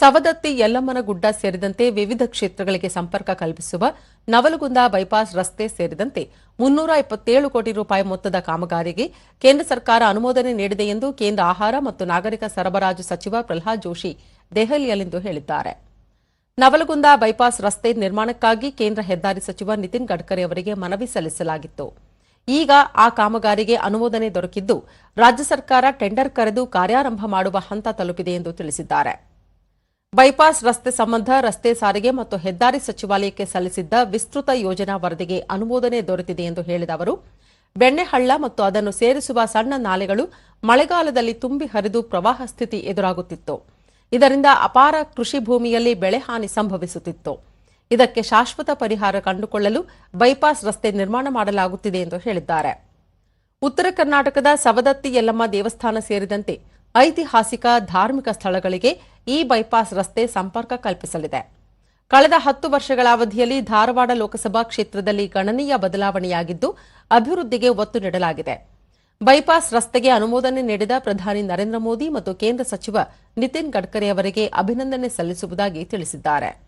ಸವದತ್ತಿ ಯಲ್ಲಮ್ಮನಗುಡ್ಡ ಸೇರಿದಂತೆ ವಿವಿಧ ಕ್ಷೇತ್ರಗಳಿಗೆ ಸಂಪರ್ಕ ಕಲ್ಪಿಸುವ ನವಲಗುಂದ ಬೈಪಾಸ್ ರಸ್ತೆ ಸೇರಿದಂತೆ ಮುನ್ನೂರ ಇಪ್ಪತ್ತೇಳು ಕೋಟಿ ರೂಪಾಯಿ ಮೊತ್ತದ ಕಾಮಗಾರಿಗೆ ಕೇಂದ್ರ ಸರ್ಕಾರ ಅನುಮೋದನೆ ನೀಡಿದೆ ಎಂದು ಕೇಂದ್ರ ಆಹಾರ ಮತ್ತು ನಾಗರಿಕ ಸರಬರಾಜು ಸಚಿವ ಪ್ರಹ್ಲಾದ್ ಜೋಶಿ ದೆಹಲಿಯಲ್ಲಿಂದು ಹೇಳಿದ್ದಾರೆ. ನವಲಗುಂದ ಬೈಪಾಸ್ ರಸ್ತೆ ನಿರ್ಮಾಣಕ್ಕಾಗಿ ಕೇಂದ್ರ ಹೆದ್ದಾರಿ ಸಚಿವ ನಿತಿನ್ ಗಡ್ಕರಿ ಅವರಿಗೆ ಮನವಿ ಸಲ್ಲಿಸಲಾಗಿತ್ತು. ಈಗ ಆ ಕಾಮಗಾರಿಗೆ ಅನುಮೋದನೆ ದೊರಕಿದ್ದು ರಾಜ್ಯ ಸರ್ಕಾರ ಟೆಂಡರ್ ಕರೆದು ಕಾರ್ಯಾರಂಭ ಮಾಡುವ ಹಂತ ತಲುಪಿದೆ ಎಂದು ತಿಳಿಸಿದ್ದಾರೆ. ಬೈಪಾಸ್ ರಸ್ತೆ ಸಂಬಂಧ ರಸ್ತೆ ಸಾರಿಗೆ ಮತ್ತು ಹೆದ್ದಾರಿ ಸಚಿವಾಲಯಕ್ಕೆ ಸಲ್ಲಿಸಿದ್ದ ವಿಸ್ತೃತ ಯೋಜನಾ ವರದಿಗೆ ಅನುಮೋದನೆ ದೊರೆತಿದೆ ಎಂದು ಹೇಳಿದ ಅವರು, ಬೆಣ್ಣೆಹಳ್ಳ ಮತ್ತು ಅದನ್ನು ಸೇರಿಸುವ ಸಣ್ಣ ನಾಲೆಗಳು ಮಳೆಗಾಲದಲ್ಲಿ ತುಂಬಿ ಹರಿದು ಪ್ರವಾಹ ಸ್ಥಿತಿ ಎದುರಾಗುತ್ತಿತ್ತು. ಇದರಿಂದ ಅಪಾರ ಕೃಷಿ ಭೂಮಿಯಲ್ಲಿ ಬೆಳೆ ಹಾನಿ ಸಂಭವಿಸುತ್ತಿತ್ತು. ಇದಕ್ಕೆ ಶಾಶ್ವತ ಪರಿಹಾರ ಕಂಡುಕೊಳ್ಳಲು ಬೈಪಾಸ್ ರಸ್ತೆ ನಿರ್ಮಾಣ ಮಾಡಲಾಗುತ್ತಿದೆ ಎಂದು ಹೇಳಿದ್ದಾರೆ. ಉತ್ತರ ಕರ್ನಾಟಕದ ಸವದತ್ತಿ ಯಲ್ಲಮ್ಮ ದೇವಸ್ಥಾನ ಸೇರಿದಂತೆ ಐತಿಹಾಸಿಕ ಧಾರ್ಮಿಕ ಸ್ಥಳಗಳಿಗೆ ಈ ಬೈಪಾಸ್ ರಸ್ತೆ ಸಂಪರ್ಕ ಕಲ್ಪಿಸಲಿದೆ. ಕಳೆದ ಹತ್ತು ವರ್ಷಗಳ ಅವಧಿಯಲ್ಲಿ ಧಾರವಾಡ ಲೋಕಸಭಾ ಕ್ಷೇತ್ರದಲ್ಲಿ ಗಣನೀಯ ಬದಲಾವಣೆಯಾಗಿದ್ದು, ಅಭಿವೃದ್ಧಿಗೆ ಒತ್ತು ನೀಡಲಾಗಿದೆ. ಬೈಪಾಸ್ ರಸ್ತೆಗೆ ಅನುಮೋದನೆ ನೀಡಿದ ಪ್ರಧಾನಿ ನರೇಂದ್ರ ಮೋದಿ ಮತ್ತು ಕೇಂದ್ರ ಸಚಿವ ನಿತಿನ್ ಗಡ್ಕರಿ ಅವರಿಗೆ ಅಭಿನಂದನೆ ಸಲ್ಲಿಸುವುದಾಗಿ ತಿಳಿಸಿದ್ದಾರೆ.